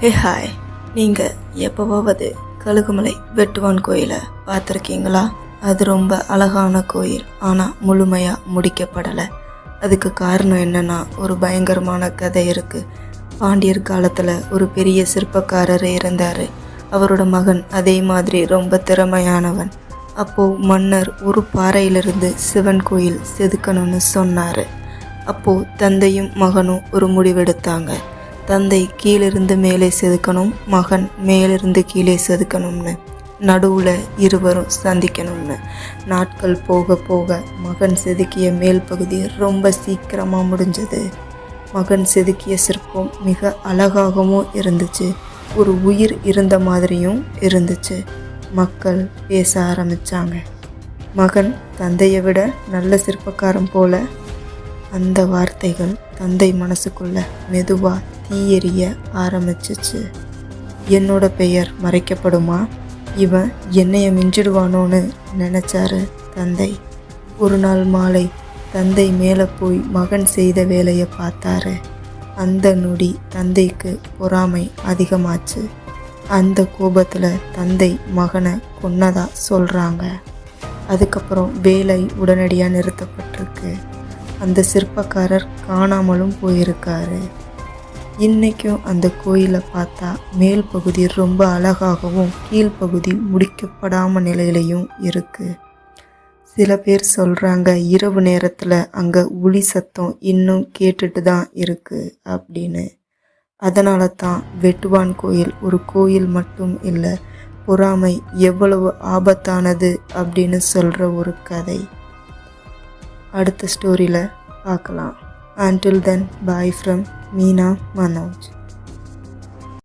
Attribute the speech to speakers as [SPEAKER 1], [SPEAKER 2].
[SPEAKER 1] Hey hi. நீங்கள் எப்போவாவது கழுகுமலை வெட்டுவான் கோயிலை பார்த்துருக்கீங்களா? அது ரொம்ப அழகான கோயில். ஆனால் முழுமையாக முடிக்கப்படலை. அதுக்கு காரணம் என்னென்னா ஒரு பயங்கரமான கதை இருக்குது பாண்டியர் காலத்தில் ஒரு பெரிய சிற்பக்காரர் இருந்தார். அவரோட மகன் அதே மாதிரி ரொம்ப திறமையானவன். அப்போது மன்னர் ஒரு பாறையிலிருந்து சிவன் கோயில் செதுக்கணும்னு சொன்னார். அப்போது தந்தையும் மகனும் ஒரு முடிவெடுத்தாங்க. தந்தை கீழிருந்து மேலே செதுக்கணும் மகன் மேலிருந்து கீழே செதுக்கணும்னு. நடுவில் இருவரும் சந்திக்கணும்னு. நாட்கள் போக போக மகன் செதுக்கிய மேல் பகுதி ரொம்ப சீக்கிரமாக முடிஞ்சது. மகன் செதுக்கிய சிற்பம் மிக அழகாகவும் இருந்துச்சு. ஒரு உயிர் இருந்த மாதிரியும் இருந்துச்சு. மக்கள் பேச ஆரம்பித்தாங்க மகன் தந்தையை விட நல்ல சிற்பக்காரன் போல. அந்த வார்த்தைகள் தந்தை மனசுக்குள்ள மெதுவாக தீயெறிய ஆரம்பிச்சிச்சு. என்னோட பெயர் மறைக்கப்படுமா? இவன் என்னைய மிஞ்சிடுவானோன்னு நினைச்சாரு தந்தை. ஒரு நாள் மாலை தந்தை மேலே போய் மகன் செய்த வேலையை பார்த்தாரு. அந்த நொடி தந்தைக்கு பொறாமை அதிகமாச்சு. அந்த கோபத்தில் தந்தை மகனை கொன்னதா சொல்கிறாங்க அதுக்கப்புறம் வேலை உடனடியாக நிறுத்தப்பட்டிருக்கு. அந்த சிற்பக்காரர் காணாமலும் போயிருக்காரு. இன்றைக்கும் அந்த கோயிலை பார்த்தா மேல் பகுதி ரொம்ப அழகாகவும் கீழ்ப்பகுதி முடிக்கப்படாம நிலையிலையும் இருக்குது சில பேர் சொல்கிறாங்க இரவு நேரத்தில் அங்கே ஒளி சத்தம் இன்னும் கேட்டுட்டு தான் இருக்குது அப்படின்னு. அதனால தான் வெட்டுவான் கோயில் ஒரு கோயில் மட்டும் இல்லை பொறாமை எவ்வளவு ஆபத்தானது அப்படின்னு சொல்கிற ஒரு கதை. அடுத்த ஸ்டோரியில் பார்க்கலாம். Until then bye from Mina Manaus.